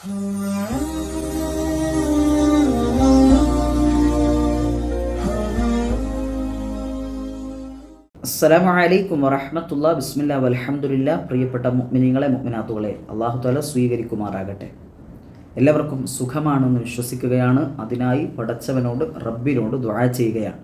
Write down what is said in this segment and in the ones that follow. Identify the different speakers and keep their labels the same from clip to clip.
Speaker 1: അസ്സലാമു അലൈക്കും വറഹമത്തുള്ള ബിസ്മില്ല വലഹമുല്ല പ്രിയപ്പെട്ട മുഅ്മിനീങ്ങളെ മുഗ്മിനാത്തുകളെ അള്ളാഹു താല സ്വീകരിക്കുമാറാകട്ടെ. എല്ലാവർക്കും സുഖമാണെന്ന് വിശ്വസിക്കുകയാണ്. അതിനായി പടച്ചവനോട് റബ്ബിനോട് ദുആ ചെയ്യുകയാണ്.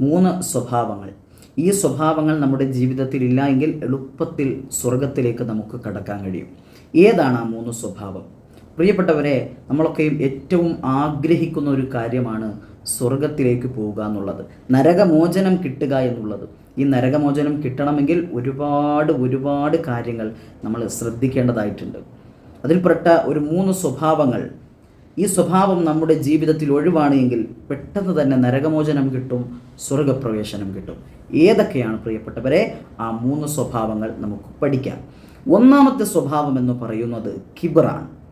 Speaker 1: മൂന്ന് സ്വഭാവങ്ങൾ. ഈ സ്വഭാവങ്ങൾ നമ്മുടെ ജീവിതത്തിൽ ഇല്ല എങ്കിൽ എളുപ്പത്തിൽ സ്വർഗത്തിലേക്ക് നമുക്ക് കടക്കാൻ കഴിയും. ഏതാണ് ആ മൂന്ന് സ്വഭാവം? പ്രിയപ്പെട്ടവരെ നമ്മളൊക്കെയും ഏറ്റവും ആഗ്രഹിക്കുന്ന ഒരു കാര്യമാണ് സ്വർഗത്തിലേക്ക് പോവുക എന്നുള്ളത്. നരകമോചനം കിട്ടുക എന്നുള്ളത്. ഈ നരകമോചനം കിട്ടണമെങ്കിൽ ഒരുപാട് ഒരുപാട് കാര്യങ്ങൾ നമ്മൾ ശ്രദ്ധിക്കേണ്ടതായിട്ടുണ്ട്. അതിൽപ്പെട്ട ഒരു മൂന്ന് സ്വഭാവങ്ങൾ. ഈ സ്വഭാവം നമ്മുടെ ജീവിതത്തിൽ ഒഴിവാണ് എങ്കിൽ പെട്ടെന്ന് തന്നെ നരകമോചനം കിട്ടും സ്വർഗപ്രവേശനം കിട്ടും. ഏതൊക്കെയാണ് പ്രിയപ്പെട്ടവരെ? ആ മൂന്ന് സ്വഭാവങ്ങൾ നമുക്ക് പഠിക്കാം. ഒന്നാമത്തെ സ്വഭാവം എന്ന് പറയുന്നത് കിബറാണ്.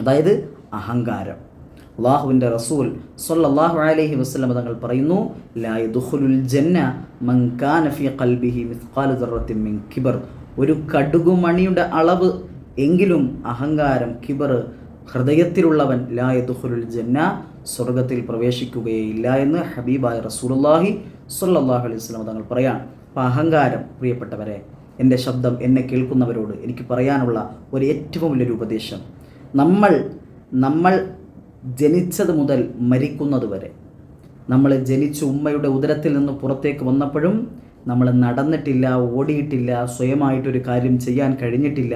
Speaker 1: അതായത് അഹങ്കാരം. അള്ളാഹുവിന്റെ റസൂൽ സൊല്ലാഹു അലഹി വസല്ലം തങ്ങൾ പറയുന്നു ലാ യദ്ഖുലുൽ ജന്ന മൻ കാന ഫീ ഖൽബിഹി മിസ്ഖാലു കിബർ. ഒരു കടുകുമണിയുടെ അളവ് എങ്കിലും അഹങ്കാരം കിബർ ഹൃദയത്തിലുള്ളവൻ ലായ ദുഹുലുൽ ജന്ന സ്വർഗത്തിൽ പ്രവേശിക്കുകയില്ല എന്ന് ഹബീബായ റസൂലുല്ലാഹി സൊല്ലാഹു അലൈഹി വസ്ലം തങ്ങൾ പറയാണ് അപ്പം അഹങ്കാരം പ്രിയപ്പെട്ടവരെ എന്റെ ശബ്ദം എന്നെ കേൾക്കുന്നവരോട് എനിക്ക് പറയാനുള്ള ഒരു ഏറ്റവും വലിയൊരു ഉപദേശം നമ്മൾ നമ്മൾ ജനിച്ചത് മുതൽ മരിക്കുന്നത് വരെ. നമ്മൾ ജനിച്ച് ഉമ്മയുടെ ഉദരത്തിൽ നിന്ന് പുറത്തേക്ക് വന്നപ്പോഴും നമ്മൾ നടന്നിട്ടില്ല ഓടിയിട്ടില്ല സ്വയമായിട്ടൊരു കാര്യം ചെയ്യാൻ കഴിഞ്ഞിട്ടില്ല.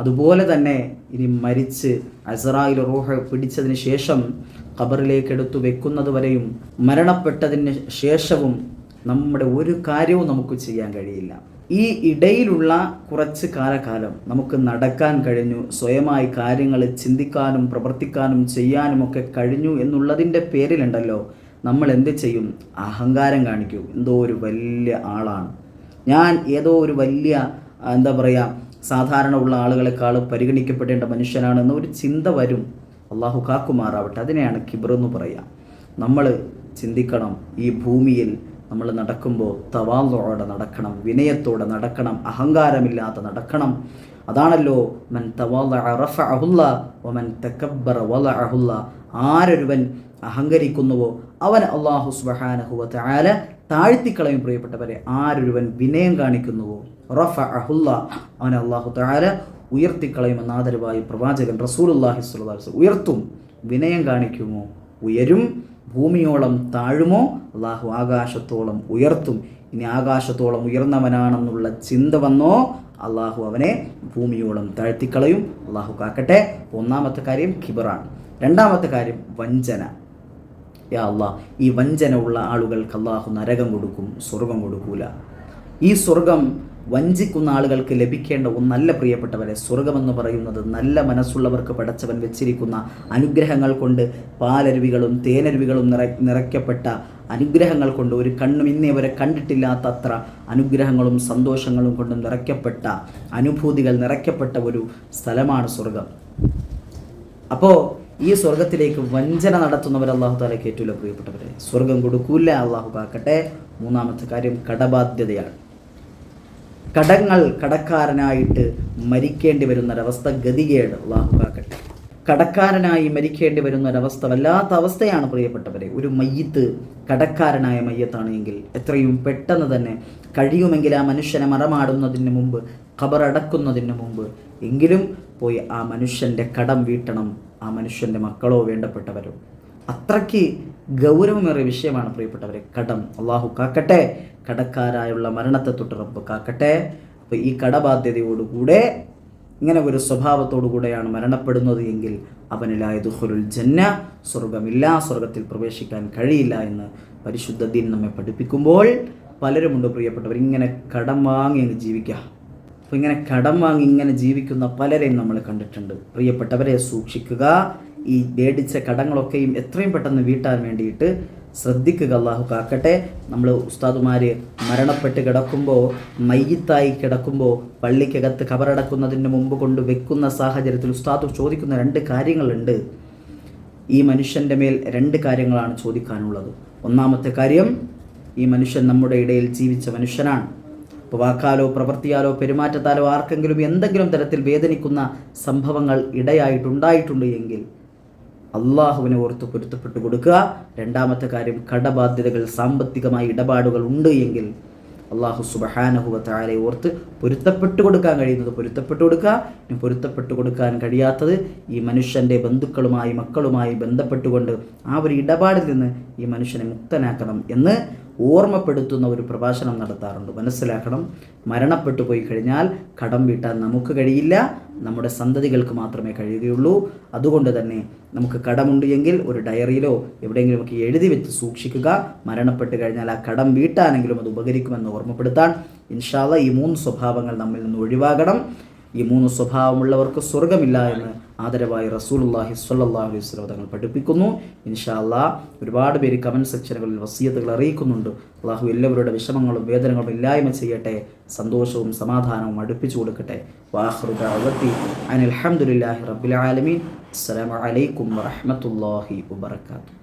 Speaker 1: അതുപോലെ തന്നെ ഇനി മരിച്ച് അസറായിൽ റൂഹ പിടിച്ചതിന് ശേഷം ഖബറിലേക്ക് എടുത്തു വെക്കുന്നത് വരെയും മരണപ്പെട്ടതിന് ശേഷവും നമ്മുടെ ഒരു കാര്യവും നമുക്ക് ചെയ്യാൻ കഴിയില്ല. ഈ ഇടയിലുള്ള കുറച്ച് കാലകാലം നമുക്ക് നടക്കാൻ കഴിഞ്ഞു സ്വയമായി കാര്യങ്ങൾ ചിന്തിക്കാനും പ്രവർത്തിക്കാനും ചെയ്യാനുമൊക്കെ കഴിഞ്ഞു എന്നുള്ളതിന്റെ പേരിലുണ്ടല്ലോ നമ്മൾ എന്ത് ചെയ്യും? അഹങ്കാരം കാണിക്കും. എന്തോ ഒരു വലിയ ആളാണ്. ഞാൻ ഏതോ ഒരു വലിയ എന്താ പറയുക സാധാരണ ഉള്ള ആളുകളെക്കാൾ പരിഗണിക്കപ്പെടേണ്ട മനുഷ്യനാണെന്ന ഒരു ചിന്ത വരും. അള്ളാഹു കാക്കുമാറാവട്ടെ. അതിനെയാണ് കിബർ എന്ന് പറയുക നമ്മൾ ചിന്തിക്കണം ഈ ഭൂമിയിൽ നമ്മൾ നടക്കുമ്പോൾ തവാലോടെ നടക്കണം വിനയത്തോടെ നടക്കണം അഹങ്കാരമില്ലാതെ നടക്കണം. അതാണല്ലോ മൻ തവാല ഒമൻ തക്കബ്ബറ വല ആരൊരുവൻ അഹങ്കരിക്കുന്നുവോ അവൻ അള്ളാഹു സുബഹാനഹുവ ആല താഴ്ത്തിക്കളയും പ്രിയപ്പെട്ടവരെ. ആരൊരുവൻ വിനയം കാണിക്കുന്നുവോ റഫ അഹുല്ല അവൻ അള്ളാഹു താല ഉയർത്തിക്കളയുമെന്ന് ആദരവായി പ്രവാചകൻ റസൂൽ വസല്ലം ഉയർത്തും. വിനയം കാണിക്കുമോ? ഉയരും ഭൂമിയോളം താഴുമോ? അള്ളാഹു ആകാശത്തോളം ഉയർത്തും. ഇനി ആകാശത്തോളം ഉയർന്നവനാണെന്നുള്ള ചിന്ത വന്നോ? അള്ളാഹു അവനെ ഭൂമിയോളം താഴ്ത്തിക്കളയും. അള്ളാഹു കാക്കട്ടെ. ഒന്നാമത്തെ കാര്യം ഖിബറാണ്. രണ്ടാമത്തെ കാര്യം വഞ്ചന. യാ അള്ളാഹ് ഈ വഞ്ചന ഉള്ള ആളുകൾക്ക് അള്ളാഹു നരകം കൊടുക്കും സ്വർഗം കൊടുക്കൂല. ഈ സ്വർഗം വഞ്ചിക്കുന്ന ആളുകൾക്ക് ലഭിക്കേണ്ട ഒന്നല്ല പ്രിയപ്പെട്ടവരെ സ്വർഗമെന്ന് പറയുന്നത് നല്ല മനസ്സുള്ളവർക്ക് പടച്ചവൻ വെച്ചിരിക്കുന്ന അനുഗ്രഹങ്ങൾ കൊണ്ട് പാലരുവികളും തേനരുവികളും നിറ നിറയ്ക്കപ്പെട്ട അനുഗ്രഹങ്ങൾ കൊണ്ട് ഒരു കണ്ണും ഇന്നേ വരെ കണ്ടിട്ടില്ലാത്തത്ര അനുഗ്രഹങ്ങളും സന്തോഷങ്ങളും കൊണ്ട് നിറയ്ക്കപ്പെട്ട അനുഭൂതികൾ നിറയ്ക്കപ്പെട്ട ഒരു സ്ഥലമാണ് സ്വർഗം. അപ്പോൾ ഈ സ്വർഗത്തിലേക്ക് വഞ്ചന നടത്തുന്നവർ അള്ളാഹു താല കേറ്റൂല പ്രിയപ്പെട്ടവരെ സ്വർഗം കൊടുക്കൂല അള്ളാഹു കാക്കട്ടെ മൂന്നാമത്തെ കാര്യം കടബാധ്യതയാണ്. കടങ്ങൾ കടക്കാരനായിട്ട് മരിക്കേണ്ടി വരുന്നൊരവസ്ഥ ഗതികേട് ഉള്ളാഹുക്കട്ടെ കടക്കാരനായി മരിക്കേണ്ടി വരുന്ന ഒരവസ്ഥ വല്ലാത്ത അവസ്ഥയാണ് പ്രിയപ്പെട്ടവരെ. ഒരു മയ്യത്ത് കടക്കാരനായ മയ്യത്താണ് എങ്കിൽ എത്രയും പെട്ടെന്ന് തന്നെ കഴിയുമെങ്കിൽ ആ മനുഷ്യനെ മറമാടുന്നതിന് മുമ്പ് ഖബറടക്കുന്നതിന് മുമ്പ് എങ്കിലും പോയി ആ മനുഷ്യന്റെ കടം വീട്ടണം. ആ മനുഷ്യന്റെ മക്കളോ വേണ്ടപ്പെട്ടവരോ. അത്രയ്ക്ക് ഗൗരവമേറിയ വിഷയമാണ് പ്രിയപ്പെട്ടവരെ. കടം. അള്ളാഹു കാക്കട്ടെ. കടക്കാരായുള്ള മരണത്തെ തൊട്ട് കാക്കട്ടെ. അപ്പോൾ ഈ കടബാധ്യതയോടുകൂടെ ഇങ്ങനെ ഒരു സ്വഭാവത്തോടു കൂടെയാണ് മരണപ്പെടുന്നത് എങ്കിൽ അവനിലായതുഹുലുൽ ജന്ന സ്വർഗമില്ല സ്വർഗത്തിൽ പ്രവേശിക്കാൻ കഴിയില്ല എന്ന് പരിശുദ്ധ ദീൻ നമ്മെ പഠിപ്പിക്കുമ്പോൾ പലരുമുണ്ട് പ്രിയപ്പെട്ടവർ ഇങ്ങനെ കടം വാങ്ങി അങ്ങ് ജീവിക്കുക. അപ്പോൾ ഇങ്ങനെ കടം വാങ്ങി ഇങ്ങനെ ജീവിക്കുന്ന പലരെയും നമ്മൾ കണ്ടിട്ടുണ്ട്. പ്രിയപ്പെട്ടവരെ സൂക്ഷിക്കുക. ഈ മേടിച്ച കടങ്ങളൊക്കെയും എത്രയും പെട്ടെന്ന് വീട്ടാൻ വേണ്ടിയിട്ട് ശ്രദ്ധിക്കുക. അള്ളാഹു കാക്കട്ടെ. നമ്മൾ ഉസ്താദുമാർ മരണപ്പെട്ട് കിടക്കുമ്പോൾ മയ്യത്തായി കിടക്കുമ്പോൾ പള്ളിക്കകത്ത് കബറടക്കുന്നതിന് മുമ്പ് കൊണ്ട് വെക്കുന്ന സാഹചര്യത്തിൽ ഉസ്താദ് ചോദിക്കുന്ന രണ്ട് കാര്യങ്ങളുണ്ട്. ഈ മനുഷ്യന്റെ മേൽ രണ്ട് കാര്യങ്ങളാണ് ചോദിക്കാനുള്ളത്. ഒന്നാമത്തെ കാര്യം ഈ മനുഷ്യൻ നമ്മുടെ ഇടയിൽ ജീവിച്ച മനുഷ്യനാണ്. ഇപ്പോൾ വാക്കാലോ പ്രവൃത്തിയാലോ പെരുമാറ്റത്താലോ ആർക്കെങ്കിലും എന്തെങ്കിലും തരത്തിൽ വേദനിക്കുന്ന സംഭവങ്ങൾ ഇടയായിട്ടുണ്ടായിട്ടുണ്ട് എങ്കിൽ അള്ളാഹുവിനെ ഓർത്ത് പൊരുത്തപ്പെട്ടു കൊടുക്കുക. രണ്ടാമത്തെ കാര്യം കടബാധ്യതകൾ സാമ്പത്തികമായ ഇടപാടുകൾ ഉണ്ട് എങ്കിൽ അള്ളാഹു സുബഹാനഹുവത്താരെ ഓർത്ത് പൊരുത്തപ്പെട്ടു കൊടുക്കാൻ കഴിയുന്നത് പൊരുത്തപ്പെട്ടു കൊടുക്കുക. ഇനി പൊരുത്തപ്പെട്ടു കൊടുക്കാൻ കഴിയാത്തത് ഈ മനുഷ്യന്റെ ബന്ധുക്കളുമായി മക്കളുമായി ബന്ധപ്പെട്ടുകൊണ്ട് ആ ഒരു ഇടപാടിൽ നിന്ന് ഈ മനുഷ്യനെ മുക്തനാക്കണം എന്ന് ഓർമ്മപ്പെടുത്തുന്ന ഒരു പ്രഭാഷണം നടത്താറുണ്ട്. മനസ്സിലാക്കണം മരണപ്പെട്ടു പോയി കഴിഞ്ഞാൽ കടം വീട്ടാൻ നമുക്ക് കഴിയില്ല നമ്മുടെ സന്തതികൾക്ക് മാത്രമേ കഴിയുകയുള്ളൂ. അതുകൊണ്ട് തന്നെ നമുക്ക് കടമുണ്ട് എങ്കിൽ ഒരു ഡയറിയിലോ എവിടെയെങ്കിലും ഒക്കെ എഴുതി വെച്ച് സൂക്ഷിക്കുക. മരണപ്പെട്ട് കഴിഞ്ഞാൽ ആ കടം വീട്ടാനെങ്കിലും അത് ഉപകരിക്കുമെന്ന് ഓർമ്മപ്പെടുത്താൻ ഇൻഷാല്ല ഈ മൂന്ന് സ്വഭാവങ്ങൾ നമ്മിൽ നിന്ന് ഒഴിവാകണം. ഈ മൂന്ന് സ്വഭാവമുള്ളവർക്ക് സ്വർഗമില്ല എന്ന് ആദരവായി റസൂലുള്ളാഹി സ്വല്ലല്ലാഹു അലൈഹി വസല്ലം തങ്ങൾ പഠിപ്പിക്കുന്നു. ഇൻഷാ അല്ലാ ഒരുപാട് പേര് കമന്റ് സെക്ഷനുകളിൽ വസീയത്തുകൾ അറിയിക്കുന്നുണ്ട്. അള്ളാഹു എല്ലാവരുടെ വിഷമങ്ങളും വേദനകളും ഇല്ലായ്മ ചെയ്യട്ടെ സന്തോഷവും സമാധാനവും അടുപ്പിച്ചു കൊടുക്കട്ടെ. വാഹ്റു ദഅവത്തി അനിൽ ഹംദുലില്ലാഹി റബ്ബിൽ ആലമീൻ. അസ്സലാമു അലൈക്കും വറഹ്മത്തുള്ളാഹി വബറകാതുഹു.